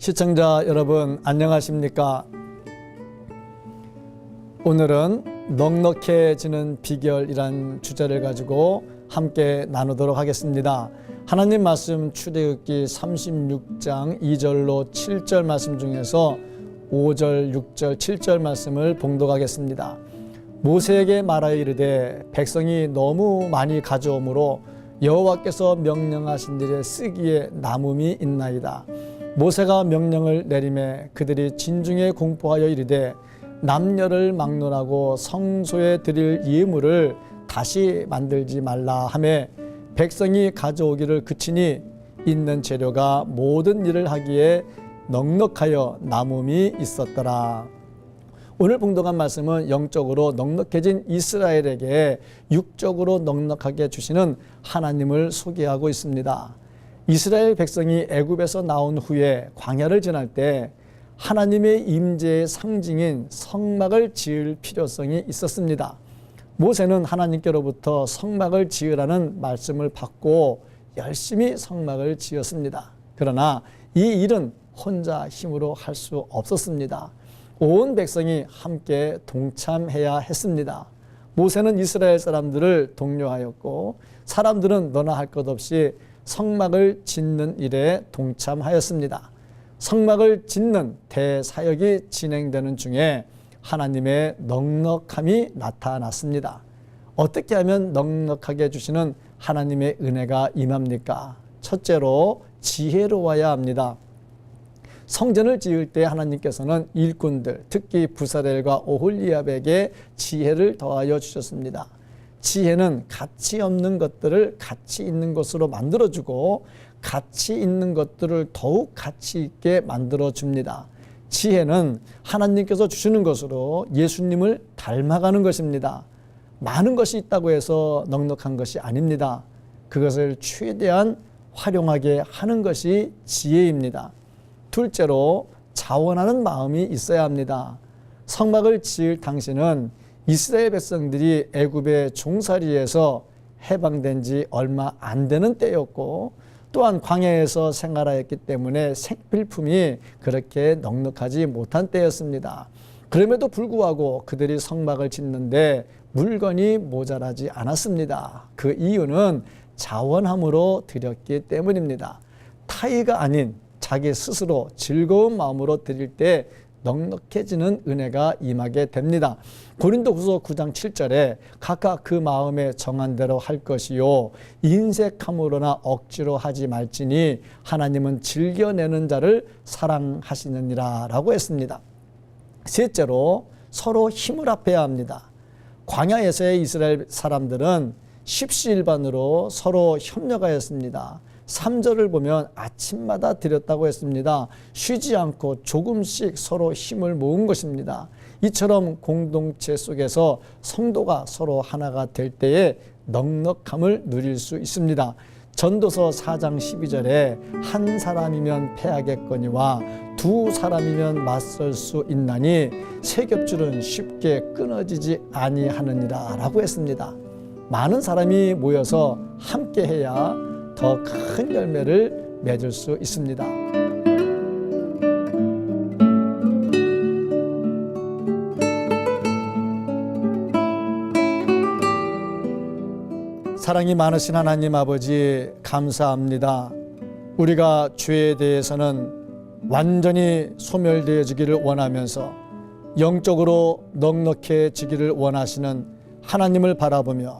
시청자 여러분 안녕하십니까? 오늘은 넉넉해지는 비결이란 주제를 가지고 함께 나누도록 하겠습니다. 하나님 말씀 출애굽기 36장 2절로 7절 말씀 중에서 5절, 6절, 7절 말씀을 봉독하겠습니다. 모세에게 말하여 이르되 백성이 너무 많이 가져오므로 여호와께서 명령하신 일에 쓰기에 남음이 있나이다. 모세가 명령을 내림에 그들이 진중에 공포하여 이르되 남녀를 막론하고 성소에 드릴 예물을 다시 만들지 말라 하매 백성이 가져오기를 그치니 있는 재료가 모든 일을 하기에 넉넉하여 남음이 있었더라. 오늘 봉독한 말씀은 영적으로 넉넉해진 이스라엘에게 육적으로 넉넉하게 주시는 하나님을 소개하고 있습니다. 이스라엘 백성이 애굽에서 나온 후에 광야를 지날 때 하나님의 임재의 상징인 성막을 지을 필요성이 있었습니다. 모세는 하나님께로부터 성막을 지으라는 말씀을 받고 열심히 성막을 지었습니다. 그러나 이 일은 혼자 힘으로 할 수 없었습니다. 온 백성이 함께 동참해야 했습니다. 모세는 이스라엘 사람들을 독려하였고 사람들은 너나 할 것 없이 성막을 짓는 일에 동참하였습니다. 성막을 짓는 대사역이 진행되는 중에 하나님의 넉넉함이 나타났습니다. 어떻게 하면 넉넉하게 해주시는 하나님의 은혜가 임합니까? 첫째로 지혜로워야 합니다. 성전을 지을 때 하나님께서는 일꾼들, 특히 부사렐과 오홀리압에게 지혜를 더하여 주셨습니다. 지혜는 가치 없는 것들을 가치 있는 것으로 만들어주고 가치 있는 것들을 더욱 가치 있게 만들어줍니다. 지혜는 하나님께서 주시는 것으로 예수님을 닮아가는 것입니다. 많은 것이 있다고 해서 넉넉한 것이 아닙니다. 그것을 최대한 활용하게 하는 것이 지혜입니다. 둘째로 자원하는 마음이 있어야 합니다. 성막을 지을 당시는 이스라엘 백성들이 애굽의 종살이에서 해방된 지 얼마 안 되는 때였고 또한 광야에서 생활하였기 때문에 생필품이 그렇게 넉넉하지 못한 때였습니다. 그럼에도 불구하고 그들이 성막을 짓는데 물건이 모자라지 않았습니다. 그 이유는 자원함으로 드렸기 때문입니다. 타의가 아닌 자기 스스로 즐거운 마음으로 드릴 때 넉넉해지는 은혜가 임하게 됩니다. 고린도후서 9장 7절에 각각 그 마음에 정한 대로 할 것이요 인색함으로나 억지로 하지 말지니 하나님은 즐겨내는 자를 사랑하시느니라라고 했습니다. 셋째로 서로 힘을 합해야 합니다. 광야에서의 이스라엘 사람들은 십시일반으로 서로 협력하였습니다. 3절을 보면 아침마다 드렸다고 했습니다. 쉬지 않고 조금씩 서로 힘을 모은 것입니다. 이처럼 공동체 속에서 성도가 서로 하나가 될 때에 넉넉함을 누릴 수 있습니다. 전도서 4장 12절에 한 사람이면 패하겠거니와 두 사람이면 맞설 수 있나니 세 겹줄은 쉽게 끊어지지 아니하느니라 라고 했습니다. 많은 사람이 모여서 함께 해야 더 큰 열매를 맺을 수 있습니다. 사랑이 많으신 하나님 아버지 감사합니다. 우리가 죄에 대해서는 완전히 소멸되어지기를 원하면서 영적으로 넉넉해지기를 원하시는 하나님을 바라보며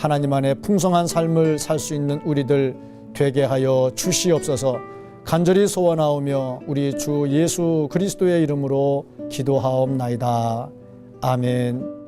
하나님 안에 풍성한 삶을 살 수 있는 우리들 되게 하여 주시옵소서 간절히 소원하오며 우리 주 예수 그리스도의 이름으로 기도하옵나이다. 아멘.